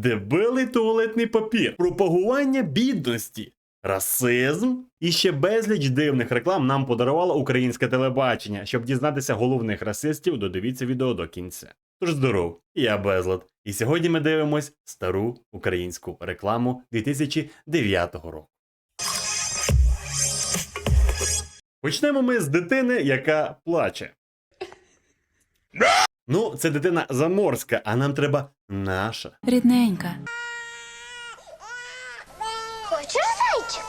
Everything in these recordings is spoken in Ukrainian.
дебилий туалетний папір, пропагування бідності, расизм і ще безліч дивних реклам нам подарувало українське телебачення. Щоб дізнатися головних расистів, додивіться відео до кінця. Тож здоров, я Безлад. І сьогодні ми дивимось стару українську рекламу 2009 року. Почнемо ми з дитини, яка плаче. Ну, це дитина заморська, а нам треба наша. Рідненька, Хочеш зайчик?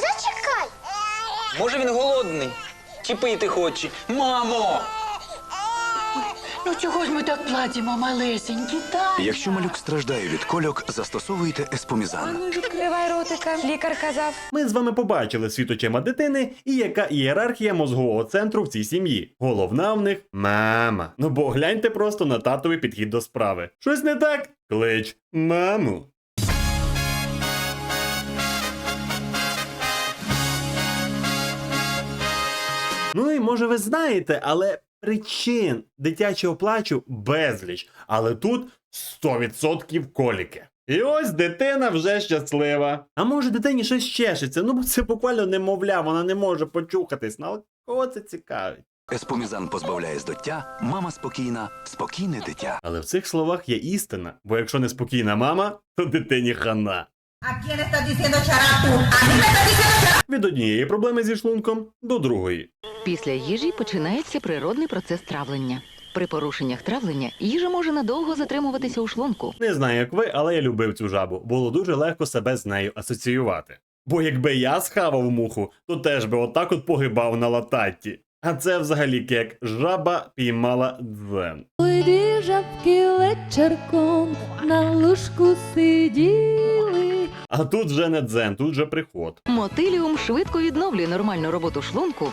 Зачекай. Може він голодний? Чи пити хоче? Мамо! Ну чого ж ми так платимо, малесенькі, так? Якщо малюк страждає від кольок, застосовуйте еспомізан. Відкривай ротика, лікар казав. Ми з вами побачили світочема дитини і яка ієрархія мозгового центру в цій сім'ї. Головна в них мама. Ну бо гляньте просто на татовий підхід до справи. Щось не так? Клич маму. Ну і може ви знаєте, але причин дитячого плачу безліч. Але тут 100% коліки. І ось дитина вже щаслива. А може дитині щось чешеться? Ну бо це буквально немовля, вона не може почухатись. Ну, але кого це цікавить? Еспомізан позбавляє здоття, мама спокійна, спокійне дитя. Але в цих словах є істина, бо якщо не спокійна мама, то дитині хана. ¿A quién estás diciendo charapu? ¿A mí me estás diciendo charapu? Від однієї проблеми зі шлунком до другої. Після їжі починається природний процес травлення. При порушеннях травлення їжа може надовго затримуватися у шлунку. Не знаю, як ви, але я любив цю жабу. Було дуже легко себе з нею асоціювати. Бо якби я схавав муху, то теж би отак от погибав на лататті. А це взагалі кек. Жаба піймала дзен. Дві жабки вечірком на лужку сиділи. А тут вже не дзен, тут же приход. Мотиліум швидко відновлює нормальну роботу шлунку,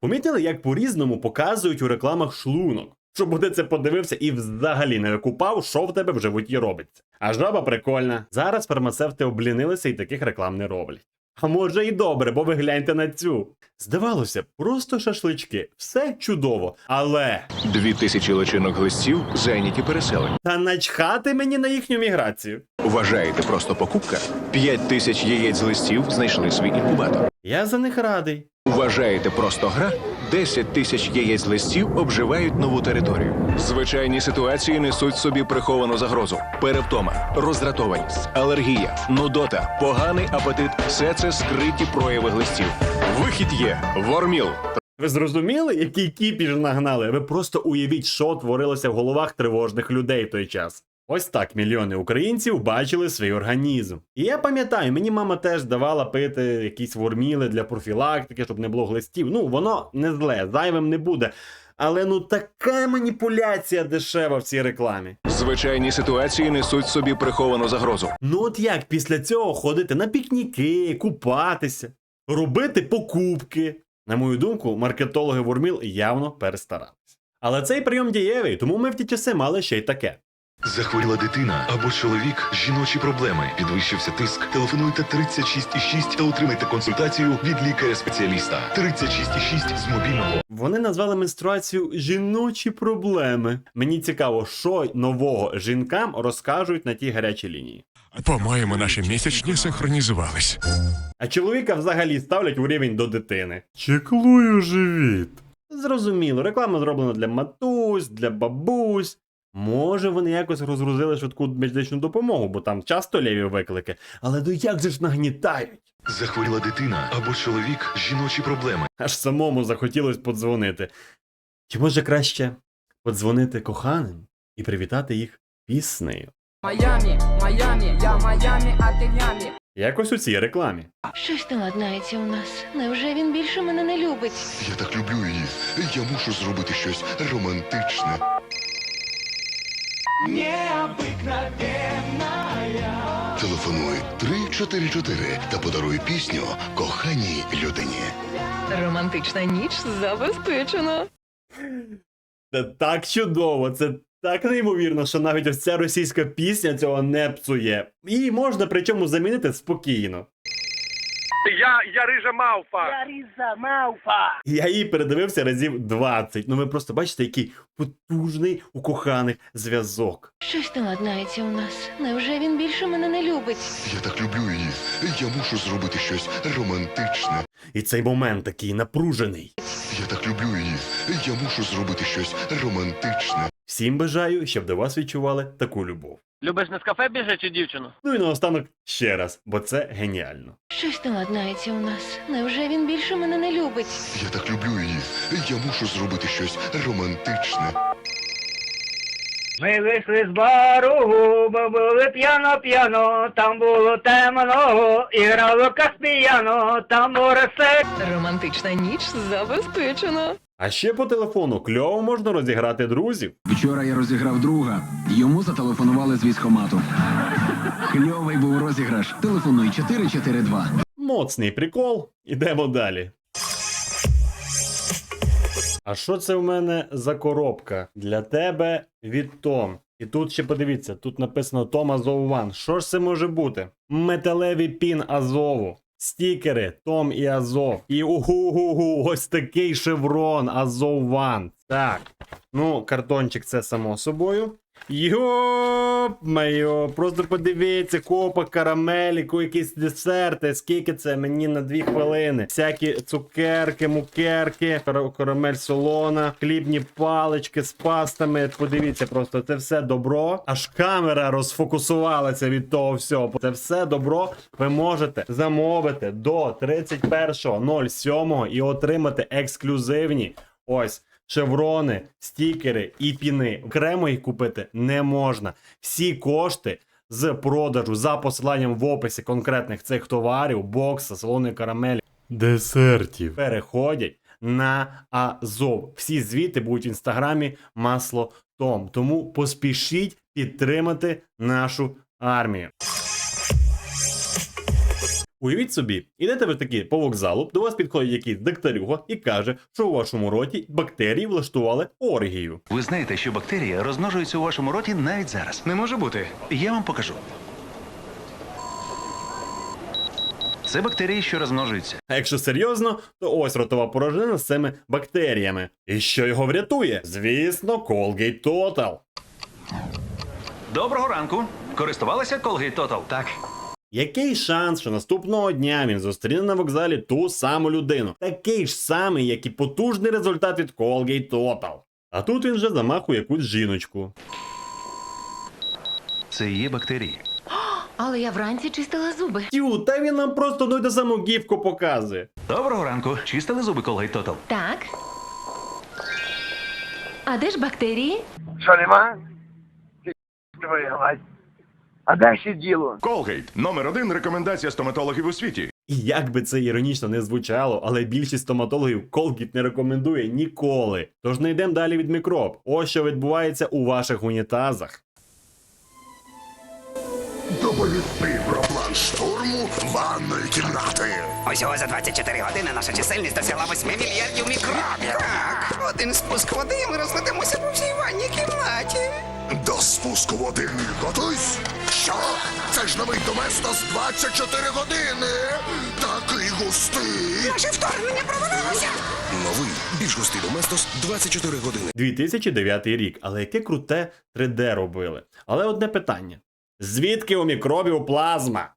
Помітили, як по-різному показують у рекламах шлунок. Щоб буде це подивився і взагалі не викупав, що в тебе в животі робиться. А жаба прикольна. Зараз фармацевти облінилися і таких реклам не роблять. А може і добре, бо ви гляньте на цю. Здавалося, просто шашлички, все чудово, але Дві тисячі личинок глистів зайняті переселенням. та начхати мені на їхню міграцію. Вважаєте просто покупка? П'ять тисяч яєць з листів знайшли свій інкубатор. Я за них радий. Вважаєте просто гра? 10 тисяч яєць листів обживають нову територію. Звичайні ситуації несуть собі приховану загрозу: перевтома, роздратованість, алергія, нудота, поганий апетит все це скриті прояви глистів. Вихід є Ворміл. Ви зрозуміли, який кіпіш нагнали? Ви просто уявіть, що творилося в головах тривожних людей той час. Ось так мільйони українців бачили свій організм. І я пам'ятаю, мені мама теж давала пити якісь ворміли для профілактики, щоб не було глистів. Ну, воно не зле, зайвим не буде. Але ну така маніпуляція дешева в цій рекламі. Звичайні ситуації несуть собі приховану загрозу. Ну от як після цього ходити на пікніки, купатися, робити покупки. На мою думку, маркетологи Ворміл явно перестарались. Але цей прийом дієвий, тому ми в ті часи мали ще й таке. Захворіла дитина або чоловік, жіночі проблеми, підвищився тиск. Телефонуйте 36,6 та отримайте консультацію від лікаря-спеціаліста. 36,6 з мобільного. Вони назвали менструацію жіночі проблеми. Мені цікаво, що нового жінкам розкажуть на тій гарячій лінії. По-моєму, наші місячні синхронізувались. А чоловіка взагалі ставлять у рівень до дитини. Чеклую живіт. Зрозуміло, реклама зроблена для матусь, для бабусь. Може, вони якось розгрузили швидку медичну допомогу, бо там часто ліві виклики. Але ну як же ж нагнітають? Захворіла дитина або чоловік, жіночі проблеми. Аж самому захотілось подзвонити. Чи може краще подзвонити коханим і привітати їх піснею? Майамі, Майамі, я Майамі, а ти нямі. Якось у цій рекламі. Щось не ладнається у нас. Невже він більше мене не любить? Я так люблю її. Я мушу зробити щось романтичне. Телефонуй 344 та подаруй пісню коханій людині. Романтична ніч забезпечена. Це так чудово, це так неймовірно, що навіть ось ця російська пісня цього не псує. Її можна причому замінити спокійно. Я, я рижа мавпа. Я різа мавпа. Я її передивився разів 20. Ну ви просто бачите, який потужний у коханих зв'язок. Щось не ладнається у нас. Невже він більше мене не любить? Я так люблю її. Я мушу зробити щось романтичне. І цей момент такий напружений. Я так люблю її. Я мушу зробити щось романтичне. Всім бажаю, щоб до вас відчували таку любов. Любиш не з кафе біжи чи дівчину? Ну і наостанок ще раз, бо це геніально. Щось не ладнається у нас. Невже він більше мене не любить? Я так люблю її. Я мушу зробити щось романтичне. Ми вийшли з бару, бо були п'яно-п'яно, там було темно, і грало каспіяно, там море Романтична ніч забезпечена. А ще по телефону кльово можна розіграти друзів. Вчора я розіграв друга. Йому зателефонували з військомату. Кльовий був розіграш. Телефонуй 442. Моцний прикол. Ідемо далі. А що це в мене за коробка? Для тебе від Том. І тут ще подивіться, тут написано Том Азов Ван. Що ж це може бути? Металевий пін Азову. Стікери Том і Азов. І угу-гу-гу, ось такий шеврон Азов Ван. Так. Ну, картончик це само собою. Йоп, майо, просто подивіться, копа карамеліку, якісь десерти. Скільки це мені на дві хвилини? Всякі цукерки, мукерки, кара- карамель солона, хлібні палички з пастами. Подивіться, просто це все добро. Аж камера розфокусувалася від того всього. Це все добро ви можете замовити до 31.07 і отримати ексклюзивні. Ось шеврони, стікери і піни. Окремо їх купити не можна. Всі кошти з продажу за посиланням в описі конкретних цих товарів, бокса, солоної карамелі, десертів переходять на Азов. Всі звіти будуть в інстаграмі масло Том. Тому поспішіть підтримати нашу армію. Уявіть собі, ідете ви такі по вокзалу, до вас підходить якийсь докторюга і каже, що у вашому роті бактерії влаштували оргію. Ви знаєте, що бактерії розмножуються у вашому роті навіть зараз. Не може бути. Я вам покажу. Це бактерії, що розмножуються. А якщо серйозно, то ось ротова порожнина з цими бактеріями. І що його врятує? Звісно, Colgate Total. Доброго ранку. Користувалися Colgate Total? Так. Який шанс, що наступного дня він зустріне на вокзалі ту саму людину? Такий ж самий, як і потужний результат від Colgate Total. А тут він вже замахує якусь жіночку. Це є бактерії. Але я вранці чистила зуби. Тю, та він нам просто одну й ту саму гівку показує. Доброго ранку. Чистили зуби Colgate Total? Так. А де ж бактерії? Що нема? Твоя мать. А ще діло? Колгейт номер один рекомендація стоматологів у світі. І як би це іронічно не звучало, але більшість стоматологів Colgate не рекомендує ніколи. Тож не йдемо далі від мікроб. Ось що відбувається у ваших унітазах. Доповісти про план штурму ванної кімнати. Усього за 24 години наша чисельність досягла 8 мільярдів мікробів. Так, один спуск води, і ми розлетимося по всій ванній кімнаті. До спуску води готуйсь. Що? Це ж новий доместос 24 години. Такий густий. Наше вторгнення провалилося. Новий більш густий доместос 24 години. 2009 рік, але яке круте 3D робили. Але одне питання: звідки у мікробів плазма?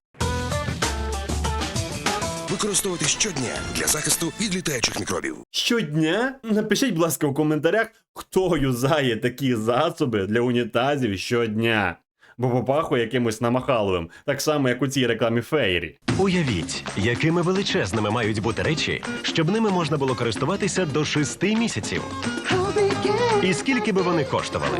Використовувати щодня для захисту від літаючих мікробів. Щодня напишіть, будь ласка, у коментарях, хто юзає такі засоби для унітазів щодня. Бо попахує якимось намахаловим, так само, як у цій рекламі Фейрі. Уявіть, якими величезними мають бути речі, щоб ними можна було користуватися до шести місяців. І скільки би вони коштували?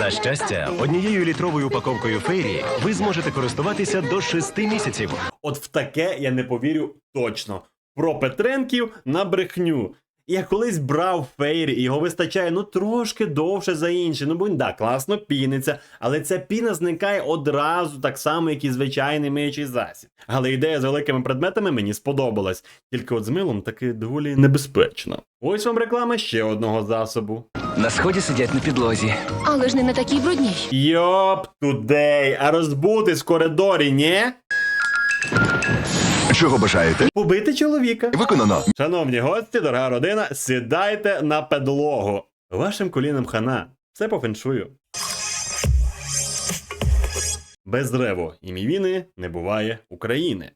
На щастя, однією літровою упаковкою фейрі ви зможете користуватися до шести місяців. От в таке я не повірю точно. Про Петренків на брехню. Я колись брав фейрі, і його вистачає ну трошки довше за інші. Ну бо він да, класно піниться, але ця піна зникає одразу, так само, як і звичайний миючий засіб. Але ідея з великими предметами мені сподобалась, тільки от з милом таки доволі небезпечно. Ось вам реклама ще одного засобу. На сході сидять на підлозі. Але ж не на такій брудній. Йоп тудей, а розбутись в коридорі, ні? Чого бажаєте? Побити чоловіка. Виконано. Шановні гості, дорога родина, сідайте на підлогу. Вашим колінам хана. Все по феншую. Без древу і мівіни не буває України.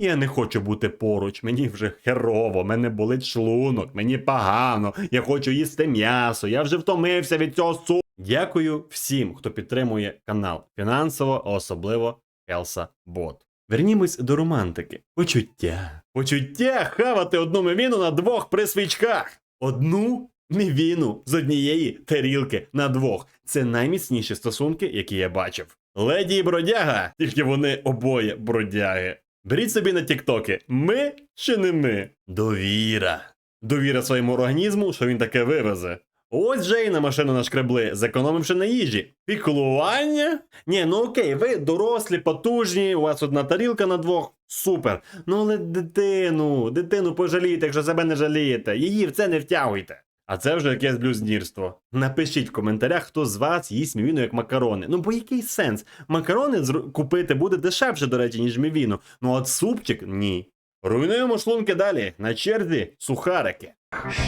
Я не хочу бути поруч, мені вже херово, мене болить шлунок, мені погано, я хочу їсти м'ясо, я вже втомився від цього су. Дякую всім, хто підтримує канал фінансово, а особливо Хелса Бот. Вернімось до романтики. Почуття. Почуття хавати одну мівіну на двох при свічках. Одну мівіну з однієї тарілки на двох. Це найміцніші стосунки, які я бачив. Леді і бродяга, тільки вони обоє бродяги. Беріть собі на тіктоки. Ми чи не ми? Довіра. Довіра своєму організму, що він таке вивезе. Ось же і на машину нашкребли, зекономивши на їжі. Піклування? Ні, ну окей, ви дорослі, потужні, у вас одна тарілка на двох. Супер. Ну але дитину, дитину пожалійте, якщо себе не жалієте. Її в це не втягуйте. А це вже якесь блюзнірство. Напишіть в коментарях, хто з вас їсть мівіну як макарони. Ну бо який сенс? Макарони купити буде дешевше, до речі, ніж мівіну. Ну от супчик ні. Руйнуємо шлунки далі. На черзі сухарики.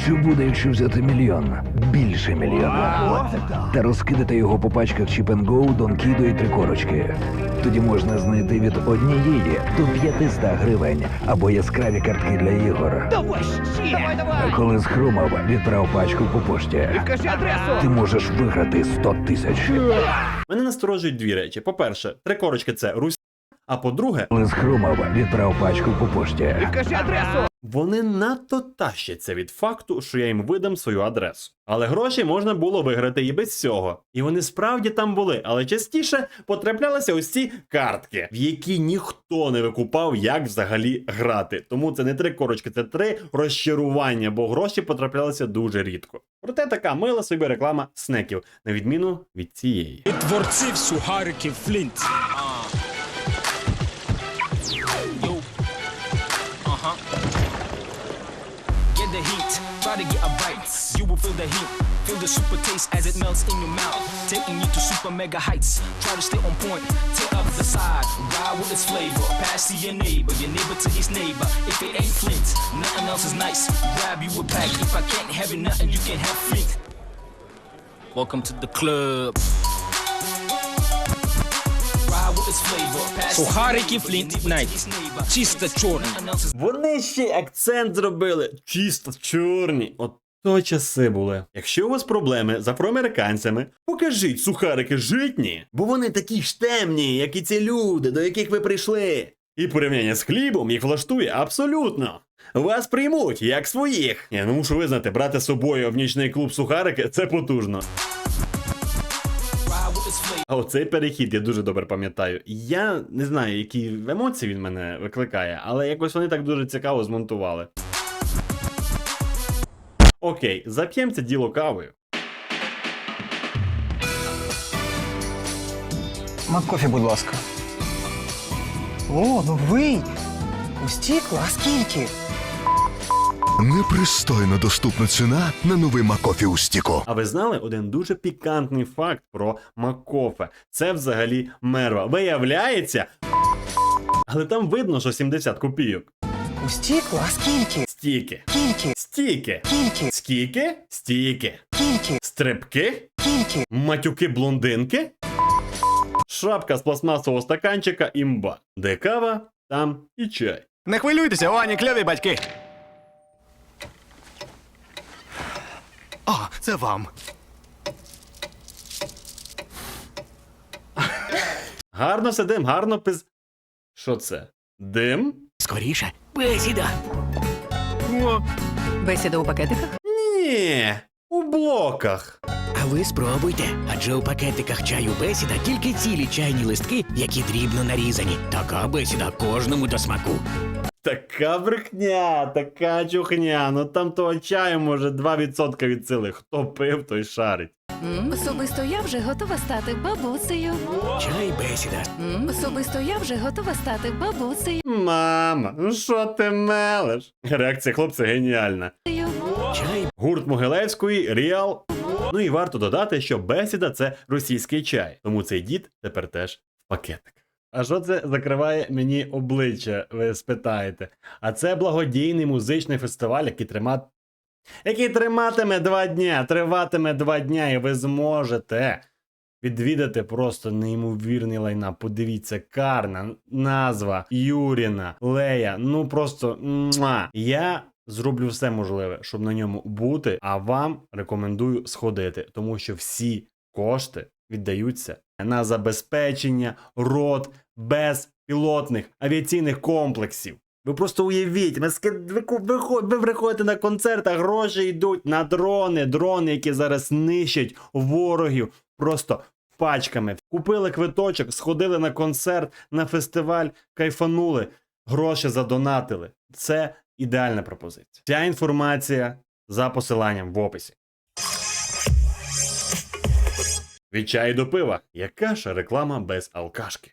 Що буде, якщо взяти мільйон? Більше мільйона. Та розкидати його по пачках Чіпенго, Донкідо і Трикорочки. Тоді можна знайти від однієї до 500 гривень або яскраві картки для ігор. Давай ще! Давай, А коли схрумав, відправ пачку по пошті. Кажи адресу! Ти можеш виграти 100 тисяч. Мене насторожують дві речі. По-перше, три корочки це Русь, а по-друге, Коли схрумав, відправ пачку по пошті. Кажи адресу! вони надто тащаться від факту, що я їм видам свою адресу. Але гроші можна було виграти і без цього. І вони справді там були, але частіше потраплялися ось ці картки, в які ніхто не викупав, як взагалі грати. Тому це не три корочки, це три розчарування, бо гроші потраплялися дуже рідко. Проте така мила собі реклама снеків, на відміну від цієї. Творців сухариків Флінт. To get a bite. You will feel the heat, feel the super taste as it melts in your mouth. Taking you to super mega heights. Try to stay on point, take up the side. Ride with its flavor, pass to your neighbor, your neighbor to his neighbor. If it ain't Flint, nothing else is nice. Grab you a pack. If I can't have it, nothing you can have Flint. Welcome to the club. Сухарики Флінт Найт. Чисто чорний. Вони ще акцент зробили. Чисто чорні. От то часи були. Якщо у вас проблеми з афроамериканцями, покажіть сухарики житні, бо вони такі ж темні, як і ці люди, до яких ви прийшли. І порівняння з хлібом їх влаштує абсолютно. Вас приймуть як своїх. Я ну мушу визнати, брати з собою в нічний клуб сухарики це потужно. А оцей перехід я дуже добре пам'ятаю. Я не знаю, які емоції він мене викликає, але якось вони так дуже цікаво змонтували. Окей, зап'ємо діло кавою. Маккофі, будь ласка. О, новий! У стікло? А скільки? Непристойно доступна ціна на новий Макофі у стіку. А ви знали один дуже пікантний факт про Макофе? Це взагалі мерва. Виявляється. Але там видно, що 70 копійок. У стікло? А скільки? Стіки. Скільки? Стіки. Скільки? Скільки? Стіки. Скільки? Стрибки? Скільки? Матюки блондинки? Шапка з пластмасового стаканчика імба. Де кава, там і чай. Не хвилюйтеся, у Ані кльові батьки. А, це вам. Гарно сидим, гарно пиз. Що це? Дим? Скоріше. Бесіда. Бесіда у пакетиках? Ні, у блоках. А ви спробуйте, адже у пакетиках чаю бесіда тільки цілі чайні листки, які дрібно нарізані. Така бесіда кожному до смаку. Така брехня, така чухня. Ну там того чаю може 2% від сили. Хто пив, той шарить. Особисто я вже готова стати бабусею. Чай бесіда. Особисто я вже готова стати бабусею. Мама, ну що ти мелеш? Реакція хлопця геніальна. Чай. Гурт Могилевської, Ріал. Ну і варто додати, що бесіда це російський чай, тому цей дід тепер теж в пакетик. А що це закриває мені обличчя, ви спитаєте? А це благодійний музичний фестиваль, який трима... який триматиме два дня, триватиме два дня, і ви зможете відвідати просто неймовірний лайна. Подивіться, Карна, назва, Юріна, Лея. Ну просто муа. я зроблю все можливе, щоб на ньому бути. А вам рекомендую сходити, тому що всі кошти віддаються на забезпечення рот безпілотних авіаційних комплексів. Ви просто уявіть, ви, ви приходите на концерт, а гроші йдуть на дрони, дрони, які зараз нищать ворогів просто пачками. Купили квиточок, сходили на концерт, на фестиваль, кайфанули, гроші задонатили. Це ідеальна пропозиція. Ця інформація за посиланням в описі. Від чаю до пива. Яка ж реклама без алкашки?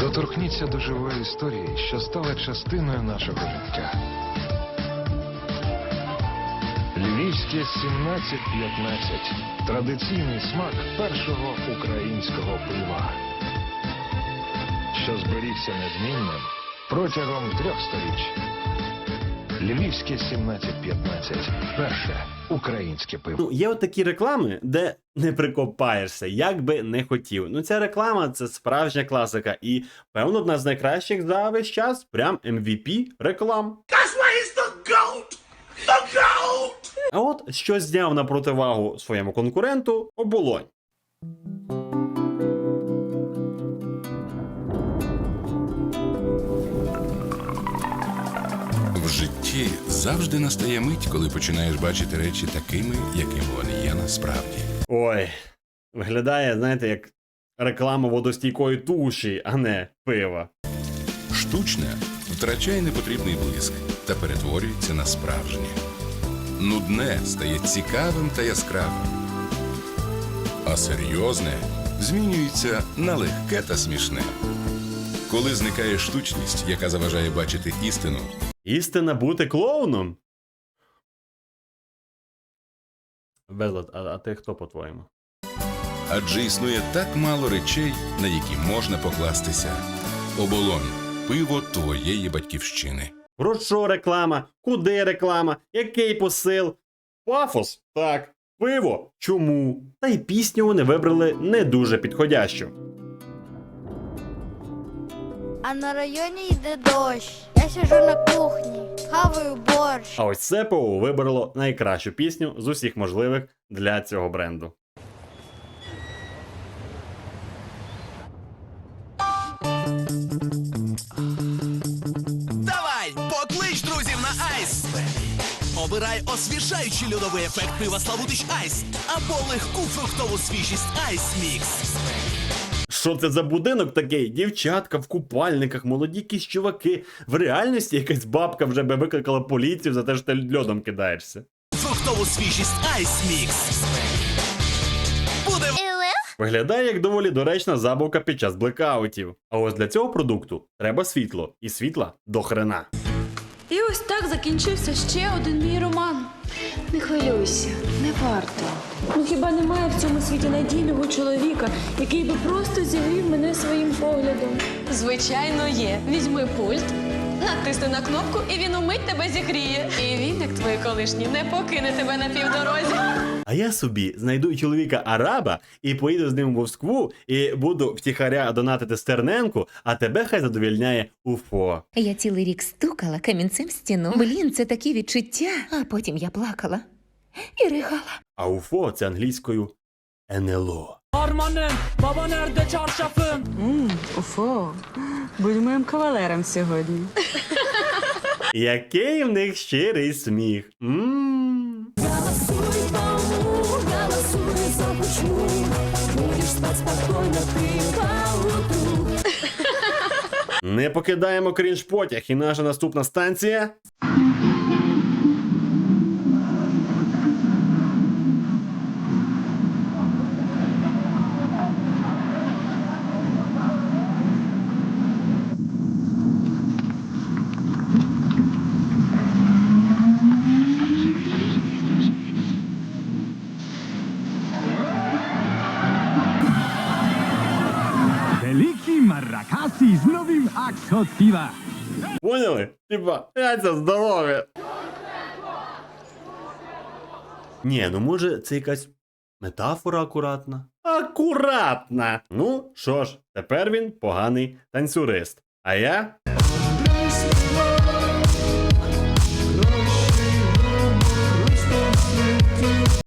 Доторкніться до живої історії, що стала частиною нашого життя. Львівське 1715. Традиційний смак першого українського пива, що зберігся незмінним протягом трьох сторіч. Львівське 1715. Перше українське пиво. Ну, є от такі реклами, де не прикопаєшся, як би не хотів. Ну, ця реклама це справжня класика, і певно одна з найкращих за весь час. Прям MVP реклам. А от що зняв на противагу своєму конкуренту оболонь. Житті завжди настає мить, коли починаєш бачити речі такими, якими вони є насправді. Ой, виглядає, знаєте, як реклама водостійкої туші, а не пива. Штучне втрачає непотрібний блиск та перетворюється на справжнє. Нудне стає цікавим та яскравим. А серйозне змінюється на легке та смішне. Коли зникає штучність, яка заважає бачити істину, Істина бути клоуном. Безлад, а, а ти хто по-твоєму? адже існує так мало речей, на які можна покластися. Оболонь пиво твоєї батьківщини. Про що реклама? Куди реклама? Який посил? Пафос? Так. Пиво? Чому? Та й пісню вони вибрали не дуже підходящу. А на районі йде дощ. Я сижу на кухні, хаваю борщ. А ось це ПО вибрало найкращу пісню з усіх можливих для цього бренду. Давай, поклич друзів на айс. Обирай освіжаючий льодовий ефект пива Славутич Айс або легку фруктову свіжість Айс Мікс. Що це за будинок такий? Дівчатка в купальниках, молоді якісь чуваки. В реальності якась бабка вже би викликала поліцію за те, що ти льодом кидаєшся. Фруктову свіжість Айс Мікс. Буде Виглядає як доволі доречна забавка під час блекаутів. А ось для цього продукту треба світло, і світла до хрена. І ось так закінчився ще один мій роман. Не хвилюйся, не варто. Ну хіба немає в цьому світі надійного чоловіка, який би просто зігрів мене своїм поглядом? Звичайно, є. Візьми пульт, натисни на кнопку, і він умить тебе зігріє. І він, як твої колишні, не покине тебе на півдорозі. А я собі знайду чоловіка араба і поїду з ним в Москву і буду втіхаря донатити Стерненку, а тебе хай задовільняє УФО. Я цілий рік стукала камінцем в стіну. Блін, це такі відчуття. А потім я плакала і ригала. А УФО це англійською НЛО. Harmanım, baba nerede çarşafın? Уфо, будь моїм кавалером сьогодні. Який в них щирий сміх. м Голосуй, кому, голосуй за кучму. Будешь спать спокойно ты поутру. Не покидаємо крінж потяг, і наша наступна станція. Аксот пива. Поняли? Типа, яйця здорові. Ні, ну може це якась метафора акуратна? Акуратна! Ну що ж, тепер він поганий танцюрист. А я